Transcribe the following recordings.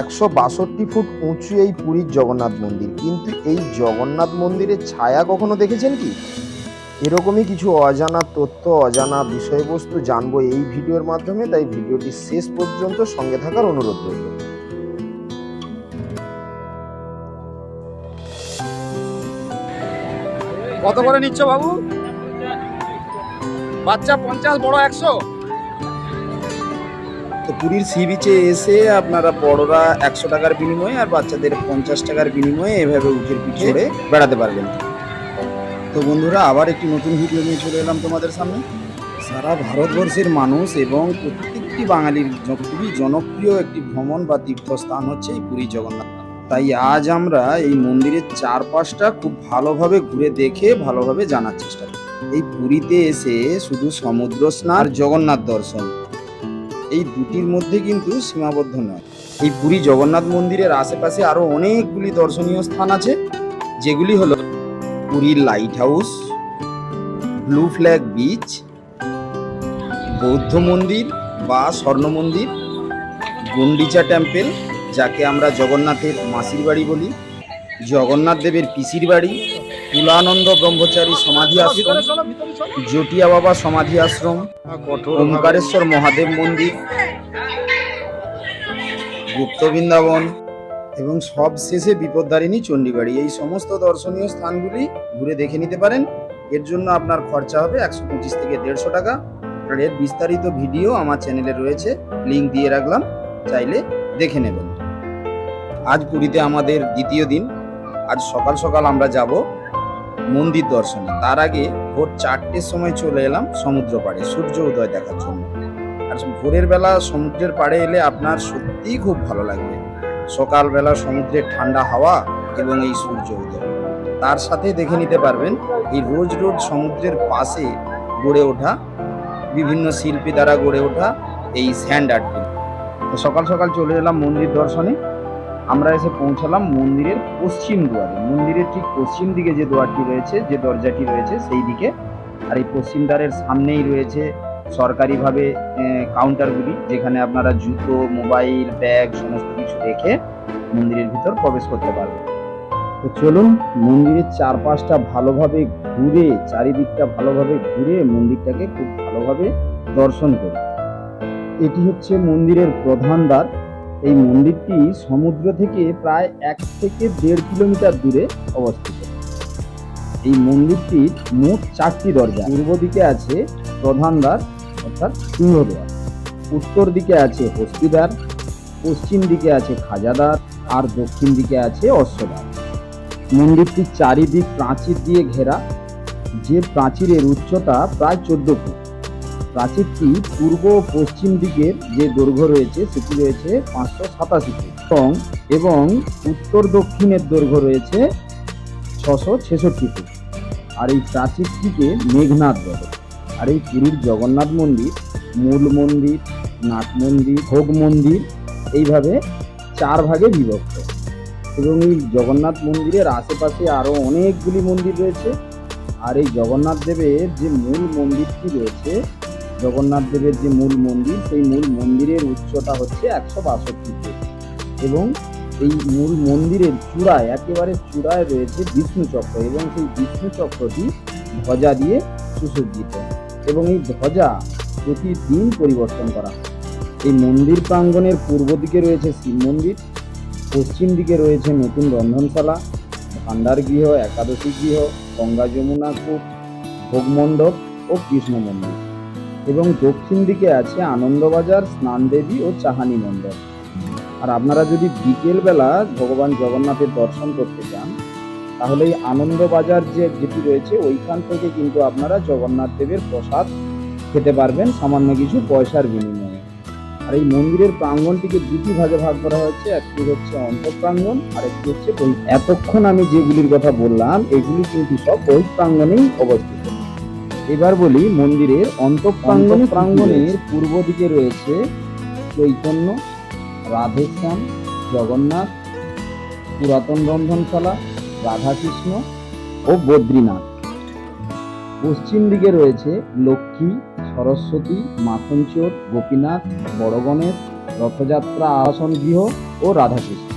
একশো বাষট্টি ফুট উঁচু এই পুরীর জগন্নাথ মন্দির। কিন্তু এই জগন্নাথ মন্দিরের ছায়া কখনো দেখেছেন কি? এরকমই কিছু অজানা তথ্য, অজানা বিষয়বস্তু জানব এই ভিডিওর মাধ্যমে, তাই ভিডিওটি শেষ পর্যন্ত সঙ্গে থাকার অনুরোধ রইল। কত করে নিচ্ছ বাবু? বাচ্চা পঞ্চাশ, বড় একশো? তো পুরীর সি বিচে এসে আপনারা বড়রা একশো টাকার বিনিময়ে আর বাচ্চাদের পঞ্চাশ টাকার বিনিময়ে এভাবে উঠের পিঠে বেড়াতে পারবেন। তো বন্ধুরা আবার একটি নতুন ভিডিও নিয়ে চলে এলাম তোমাদের সামনে। সারা ভারতবর্ষের মানুষ এবং প্রত্যেকটি বাঙালির খুবই জনপ্রিয় একটি ভ্রমণ বা তীর্থস্থান হচ্ছে এই পুরী জগন্নাথ। তাই আজ আমরা এই মন্দিরের চারপাশটা খুব ভালোভাবে ঘুরে দেখে ভালোভাবে জানার চেষ্টা করি এই পুরীতে এসে শুধু সমুদ্র স্নান আর জগন্নাথ দর্শন। এই দুটির মধ্যে কিন্তু সীমাবদ্ধ নয়। এই পুরী জগন্নাথ মন্দিরের আশেপাশে আরও অনেকগুলি দর্শনীয় স্থান আছে, যেগুলি হলো পুরীর lighthouse, blue flag beach, বৌদ্ধ মন্দির বা স্বর্ণ মন্দির, গুন্ডিচা টেম্পেল, যাকে আমরা জগন্নাথের মাসির বাড়ি বলি। জগন্নাথ দেবের পিসির বাড়ি, তুলানন্দ ব্রহ্মচারী সমাধি আশ্রম, জটিয়া বাবা সমাধি আশ্রম ওমকারেশ্বর মহাদেব মন্দির, গুপ্ত বৃন্দাবন এবং সব শেষে বিপদদারিণী চণ্ডীবাড়ি। এই সমস্ত দর্শনীয় স্থানগুলি ঘুরে দেখে নিতে পারেন। এর জন্য আপনার খরচা হবে একশো পঁচিশ থেকে দেড়শো টাকা। আর এর বিস্তারিত ভিডিও আমার চ্যানেলে রয়েছে, লিংক দিয়ে রাখলাম, চাইলে দেখে নেবেন। আজ পুরীতে আমাদের দ্বিতীয় দিন। আজ সকাল সকাল আমরা যাব মন্দির দর্শনে। তার আগে ভোর চারটের সময় চলে এলাম সমুদ্র পাড়ে, সূর্য উদয় দেখার জন্য। আর ভোরের বেলা সমুদ্রের পাড়ে এলে আপনার সত্যিই খুব ভালো লাগবে। সকালবেলা সমুদ্রের ঠান্ডা হাওয়া এবং এই সূর্য উদয়। তার সাথে দেখে নিতে পারবেন, এই রোজ রোজ সমুদ্রের পাশে গড়ে ওঠা, বিভিন্ন শিল্পী দ্বারা গড়ে ওঠা এই স্যান্ড আর্টগুলি সকাল সকাল চলে এলাম মন্দির দর্শনে। আমরা এসে পৌঁছালাম মন্দিরের পশ্চিম দুয়ারে। মন্দিরের ঠিক পশ্চিম দিকে যে দুয়ারটি রয়েছে, যে দরজাটি রয়েছে, সেই দিকে। আর এই পশ্চিম দ্বারের সামনেই রয়েছে সরকারিভাবে কাউন্টারগুলি যেখানে আপনারা জুতো, মোবাইল, ব্যাগ, সমস্ত কিছু রেখে মন্দিরের ভিতর প্রবেশ করতে পারবেন। তো চলুন, মন্দিরের চারপাশটা ভালোভাবে ঘুরে, চারিদিকটা ভালোভাবে ঘুরে মন্দিরটাকে খুব ভালোভাবে দর্শন করি। এটি হচ্ছে মন্দিরের প্রধান দ্বার। এই মন্দিরটি সমুদ্র থেকে প্রায় এক থেকে দেড় কিলোমিটার দূরে অবস্থিত। এই মন্দিরটির মোট চারটি দরজা। পূর্ব দিকে আছে প্রধান দ্বার, অর্থাৎ সিংহদ্বার উত্তর দিকে আছে হস্তিদ্বার পশ্চিম দিকে আছে খাজাদার আর দক্ষিণ দিকে আছে অশ্বদ্বার মন্দিরটির চারিদিক প্রাচীর দিয়ে ঘেরা। যে প্রাচীরের উচ্চতা প্রায় চোদ্দ ফুট। প্রাচীরটি পূর্ব পশ্চিম দিকের যে দৈর্ঘ্য রয়েছে সেটি রয়েছে পাঁচশো সাতাশি ফুট এবং উত্তর দক্ষিণের দৈর্ঘ্য রয়েছে ছশো ছেষট্টি ফুট আর এই প্রাচীরটিকে মেঘনাথ বলে। আর এই পুরীর জগন্নাথ মন্দির, মূল মন্দির নাট মন্দির, ভোগ মন্দির এইভাবে চার ভাগে বিভক্ত। এবং এই জগন্নাথ মন্দিরের আশেপাশে আরও অনেকগুলি মন্দির রয়েছে। আর এই জগন্নাথ দেবের যে মূল মন্দিরটি রয়েছে জগন্নাথ দেবের যে মূল মন্দির, সেই মূল মন্দিরের উচ্চতা হচ্ছে একশো বাষট্টি ফুট। এবং এই মূল মন্দিরের চূড়ায়, একেবারে চূড়ায় রয়েছে বিষ্ণু চক্র এবং সেই বিষ্ণু চক্রটি ধ্বজা দিয়ে সুসজ্জিত। এবং এই ধ্বজা প্রতিদিন পরিবর্তন করা হয়। এই মন্দির প্রাঙ্গণের পূর্ব দিকে রয়েছে শিব মন্দির, পশ্চিম দিকে রয়েছে নতুন রন্ধনশালা ভান্ডার গৃহ, একাদশী গৃহ, গঙ্গা যমুনা কূপ, ভোগমণ্ডপ ও কৃষ্ণ মন্দির। এবং দক্ষিণ দিকে আছে আনন্দবাজার, স্নানদেবী ও চাহানি মণ্ডপ। আর আপনারা যদি বিকেলবেলা ভগবান জগন্নাথের দর্শন করতে চান, তাহলে এই আনন্দবাজার যে যেটি রয়েছে, ওইখান থেকে কিন্তু আপনারা জগন্নাথ দেবের প্রসাদ খেতে পারবেন, সামান্য কিছু পয়সার বিনিময়ে। আর এই মন্দিরের প্রাঙ্গনটিকে দুটি ভাগে ভাগ করা হয়েছে, একটি হচ্ছে অন্তঃপ্রাঙ্গণ আর একটি হচ্ছে এতক্ষণ আমি যেগুলির কথা বললাম, এগুলি কিন্তু সব বহিঃপ্রাঙ্গণেই অবস্থিত। এবার বলি মন্দিরের অন্তঃপ্রাঙ্গণ প্রাঙ্গণের পূর্ব দিকে রয়েছে? চৈতন্য রাধেশ্যাম জগন্নাথ পুরাতন রন্ধনশালা রাধাকৃষ্ণ ও বদ্রীনাথ। পশ্চিম দিকে রয়েছে লক্ষ্মী সরস্বতী মাখনচোর গোপীনাথ বড় গণেশ রথযাত্রা আসন গৃহ ও রাধাকৃষ্ণ।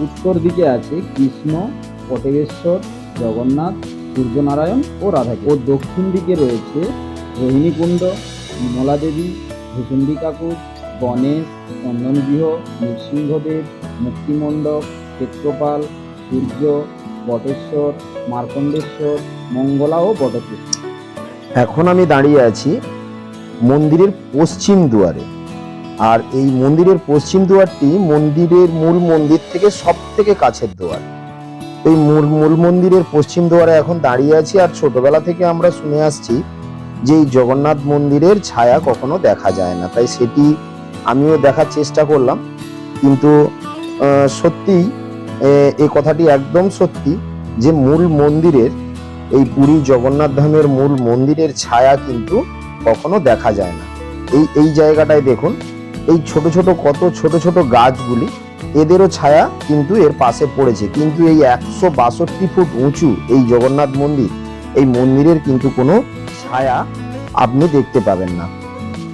উত্তর দিকে আছে কৃষ্ণ পটেবেশ্বর জগন্নাথ সূর্যনারায়ণ ও রাধা ও দক্ষিণ দিকে রয়েছে রোহিণীকুণ্ড বিমলা দেবী ভূষুণ্ডী কাকুর গণেশ, চন্দনগৃহ, নৃসিংহদেব, মুক্তিমণ্ডপ, ক্ষেত্রপাল, সূর্য, বটেশ্বর, মার্কণ্ডেশ্বর, মঙ্গলা ও বটকৃষ্ণ এখন আমি দাঁড়িয়ে আছি মন্দিরের পশ্চিম দুয়ারে। আর এই মন্দিরের পশ্চিম দুয়ারটি মন্দিরের মূল মন্দির থেকে সব থেকে কাছের দুয়ার। এই মূল মূল মন্দিরের পশ্চিম দুয়ারে এখন দাঁড়িয়ে আছি আর ছোটবেলা থেকে আমরা শুনে আসছি যে এই জগন্নাথ মন্দিরের ছায়া কখনো দেখা যায় না। তাই সেটি আমিও দেখার চেষ্টা করলাম। কিন্তু আহ, সত্যিই এই কথাটি একদম সত্যি যে মূল মন্দিরের এই পুরী জগন্নাথ ধামের মূল মন্দিরের ছায়া কিন্তু কখনো দেখা যায় না। এই এই জায়গাটায় দেখুন এই ছোট ছোট কত ছোট ছোট গাছগুলি এদেরও ছায়া কিন্তু এর পাশে পড়েছে। কিন্তু এই একশো বাষট্টি ফুট উঁচু এই জগন্নাথ মন্দির, এই মন্দিরের কিন্তু কোনো ছায়া আপনি দেখতে পাবেন না।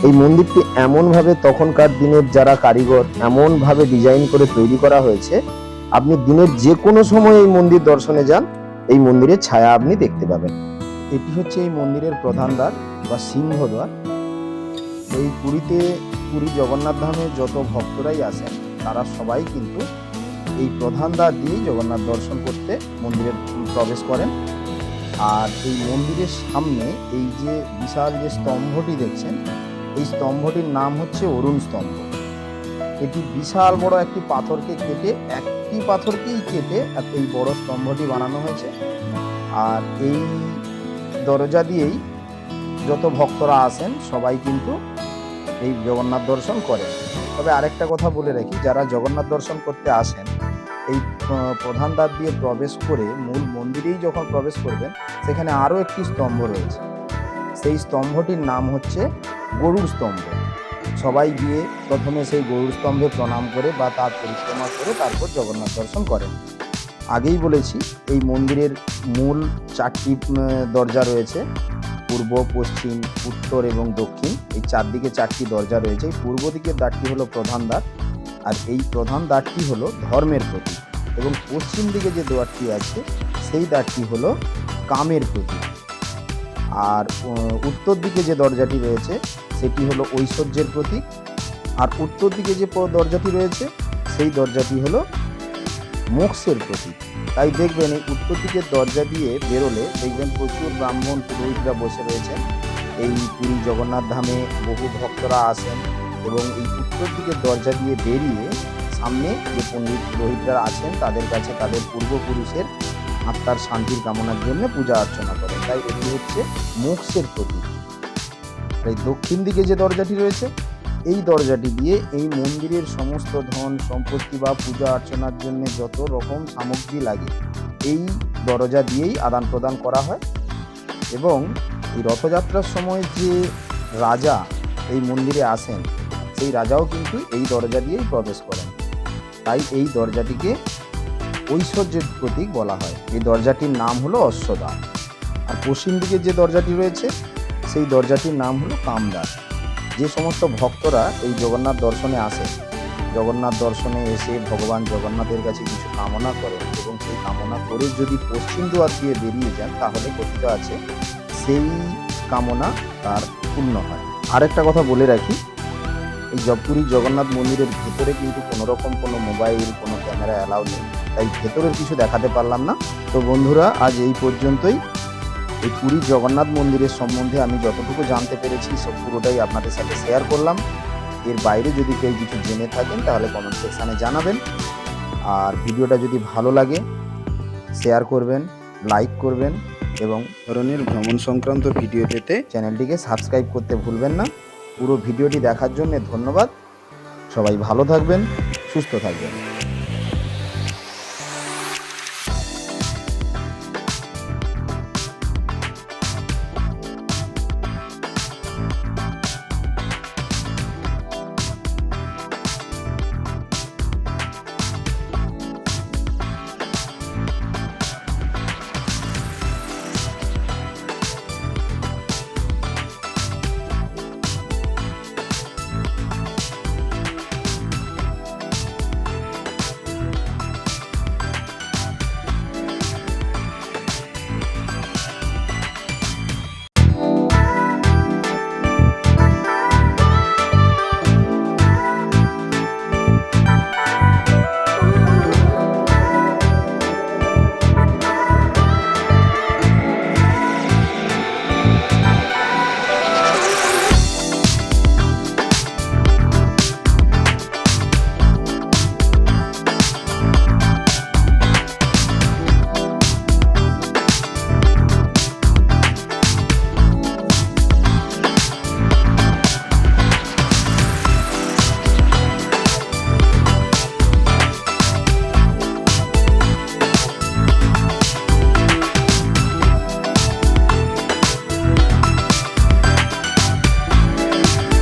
এই মন্দিরটি এমনভাবে তখনকার দিনের যারা কারিগর, এমনভাবে ডিজাইন করে তৈরি করা হয়েছে, আপনি দিনের যে কোনো সময় এই মন্দির দর্শনে যান, এই মন্দিরের ছায়া আপনি দেখতে পাবেন। এটি হচ্ছে এই মন্দিরের প্রধান দ্বার বা সিংহদ্বার এই পুরীতে পুরী জগন্নাথ ধামে যত ভক্তরাই আসেন, তারা সবাই কিন্তু এই প্রধান দ্বার দিয়েই জগন্নাথ দর্শন করতে মন্দিরে প্রবেশ করেন। আর এই মন্দিরের সামনে এই যে বিশাল যে স্তম্ভটি দেখছেন, এই স্তম্ভটির নাম হচ্ছে অরুণ স্তম্ভ। এটি বিশাল বড় একটি পাথরকে কেটে, একটি পাথরকেই কেটে এই বড় স্তম্ভটি বানানো হয়েছে। আর এই দরজা দিয়েই যত ভক্তরা আসেন, সবাই কিন্তু এই জগন্নাথ দর্শন করেন। তবে আরেকটা কথা বলে রাখি, যারা জগন্নাথ দর্শন করতে আসেন, এই প্রধান দ্বার দিয়ে প্রবেশ করে মূল মন্দিরেই যখন প্রবেশ করবেন, সেখানে আরও একটি স্তম্ভ রয়েছে। সেই স্তম্ভটির নাম হচ্ছে গরুর স্তম্ভ। সবাই গিয়ে প্রথমে সেই গরুর স্তম্ভে প্রণাম করে বা তার পরিক্রমা করে তারপর জগন্নাথ দর্শন করেন। আগেই বলেছি, এই মন্দিরের মূল চারটি দরজা রয়েছে। পূর্ব, পশ্চিম, উত্তর এবং দক্ষিণ। এই চারদিকে চারটি দরজা রয়েছে। পূর্ব দিকের দ্বারটি হলো প্রধান দ্বার। আর এই প্রধান দ্বারটি হলো ধর্মের প্রতীক। এবং পশ্চিম দিকে যে দ্বারটি আছে, সেই দ্বারটি হলো কামের প্রতীক। আর উত্তর দিকে যে দরজাটি রয়েছে, সেটি হলো ঐশ্বর্যের প্রতীক। আর উত্তর দিকে যে দরজাটি রয়েছে, সেই দরজাটি হলো মোক্ষের প্রতীক। তাই দেখবেন এই উত্তর দিকের দরজা দিয়ে বেরোলে দেখবেন প্রচুর ব্রাহ্মণ পুরোহিতরা বসে রয়েছেন এই পুরী জগন্নাথ ধামে বহু ভক্তরা আসেন এবং এই উত্তর দিকের দরজা দিয়ে বেরিয়ে সামনে যে পণ্ডিত পুরোহিতরা আছেন তাদের কাছে তাদের পূর্বপুরুষের আত্মার শান্তির কামনার জন্য পূজা অর্চনা করেন। তাই এটি হচ্ছে মোক্ষের প্রতীক। তাই দক্ষিণ দিকে যে দরজাটি রয়েছে এই দরজাটি দিয়ে এই মন্দিরের সমস্ত ধন, সম্পত্তি বা পূজা অর্চনার জন্য যত রকম সামগ্রী লাগে, এই দরজা দিয়েই আদান প্রদান করা হয়। এবং এই রথযাত্রার সময় যে রাজা এই মন্দিরে আসেন, সেই রাজাও কিন্তু এই দরজা দিয়েই প্রবেশ করেন। তাই এই দরজাটিকে ঐশ্বর্যের প্রতীক বলা হয়। এই দরজাটির নাম হলো অশ্বদা। আর পশ্চিম দিকে যে দরজাটি রয়েছে, সেই দরজাটির নাম হলো কামদার যে সমস্ত ভক্তরা এই জগন্নাথ দর্শনে আসে, জগন্নাথ দর্শনে এসে ভগবান জগন্নাথের কাছে কিছু কামনা করেন এবং সেই কামনা করে যদি পশ্চিম দুয়ার দিয়ে বেরিয়ে যান, তাহলে কথিত আছে সেই কামনা তার পূর্ণ হয়। আরেকটা কথা বলে রাখি, এই জবপুরি জগন্নাথ মন্দিরের ভেতরে কিন্তু কোনো রকম কোনো মোবাইল, কোনো ক্যামেরা অ্যালাউ নেই। তাই ভেতরের কিছু দেখাতে পারলাম না। তো বন্ধুরা, আজ এই পর্যন্তই। এই পুরী জগন্নাথ মন্দিরের সম্বন্ধে আমি যতটুকু জানতে পেরেছি সব পুরোটাই আপনাদের সাথে শেয়ার করলাম। এর বাইরে যদি কেউ কিছু জেনে থাকেন তাহলে কমেন্ট সেকশানে জানাবেন। আর ভিডিওটা যদি ভালো লাগে শেয়ার করবেন লাইক করবেন এবং ধরনের ভ্রমণ সংক্রান্ত ভিডিও পেতে চ্যানেলটিকে সাবস্ক্রাইব করতে ভুলবেন না। পুরো ভিডিওটি দেখার জন্য ধন্যবাদ। সবাই ভালো থাকবেন সুস্থ থাকবেন।